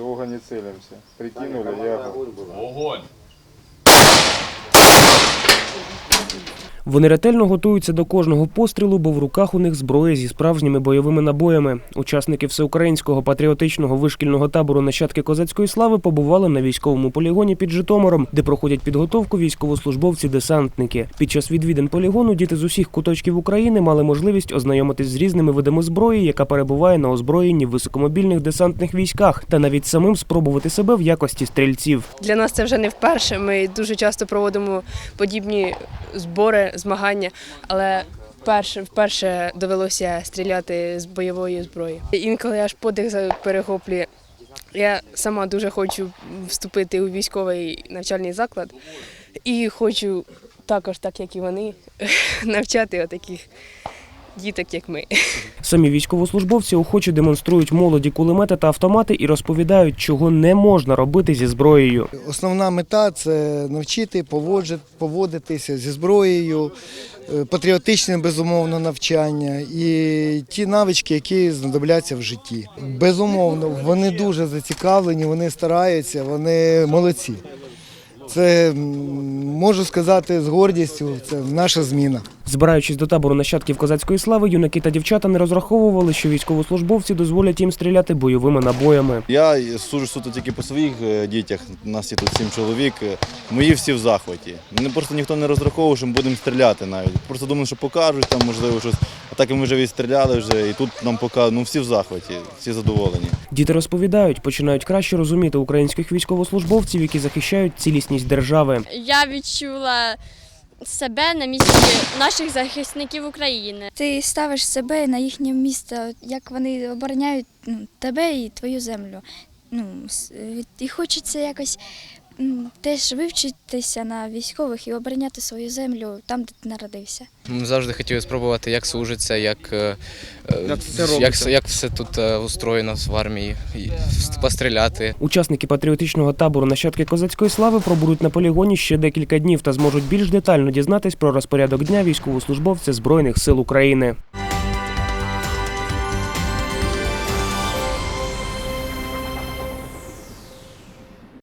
Долго не целимся. Прикинули, я Огонь! Вони ретельно готуються до кожного пострілу, бо в руках у них зброя зі справжніми бойовими набоями. Учасники всеукраїнського патріотичного вишкільного табору нащадки козацької слави побували на військовому полігоні під Житомиром, де проходять підготовку військовослужбовці-десантники. Під час відвідин полігону діти з усіх куточків України мали можливість ознайомитись з різними видами зброї, яка перебуває на озброєнні в високомобільних десантних військах, та навіть самим спробувати себе в якості стрільців. Для нас це вже не вперше. Ми дуже часто проводимо подібні збори, змагання, але вперше, вперше довелося стріляти з бойової зброї. Інколи аж подих перехоплює. Я сама дуже хочу вступити у військовий навчальний заклад і хочу також, так як і вони, навчати отаких діток, як ми. Самі військовослужбовці охоче демонструють молоді кулемети та автомати і розповідають, чого не можна робити зі зброєю. Основна мета це навчити поводитися зі зброєю, е, патріотичне безумовно навчання і ті навички, які знадобляться в житті. Безумовно, вони дуже зацікавлені, вони стараються, вони молодці. Це можу сказати з гордістю, це наша зміна. Збираючись до табору нащадків козацької слави, юнаки та дівчата не розраховували, що військовослужбовці дозволять їм стріляти бойовими набоями. Я сужу суто тільки по своїх е, дітях. У нас є тут сім чоловік. Мої всі в захваті. Мене просто ніхто не розраховував, що ми будемо стріляти навіть. Просто думали, що покажуть там, можливо, щось. А так і ми вже відстріляли вже, і тут нам показують. Ну всі в захваті, всі задоволені. Діти розповідають, починають краще розуміти українських військовослужбовців, які захищають цілісність держави. я відчула себе на місці наших захисників України. Ти ставиш себе на їхнє місце, як вони обороняють ну, тебе і твою землю. Ну, і хочеться якось теж вивчитися на військових і обороняти свою землю там, де ти народився. Завжди хотів спробувати, як служиться, як, е, е, Як все як, як все тут е, устроєно в армії, постріляти. Учасники патріотичного табору нащадки козацької слави пробудуть на полігоні ще декілька днів та зможуть більш детально дізнатись про розпорядок дня військовослужбовця Збройних сил України.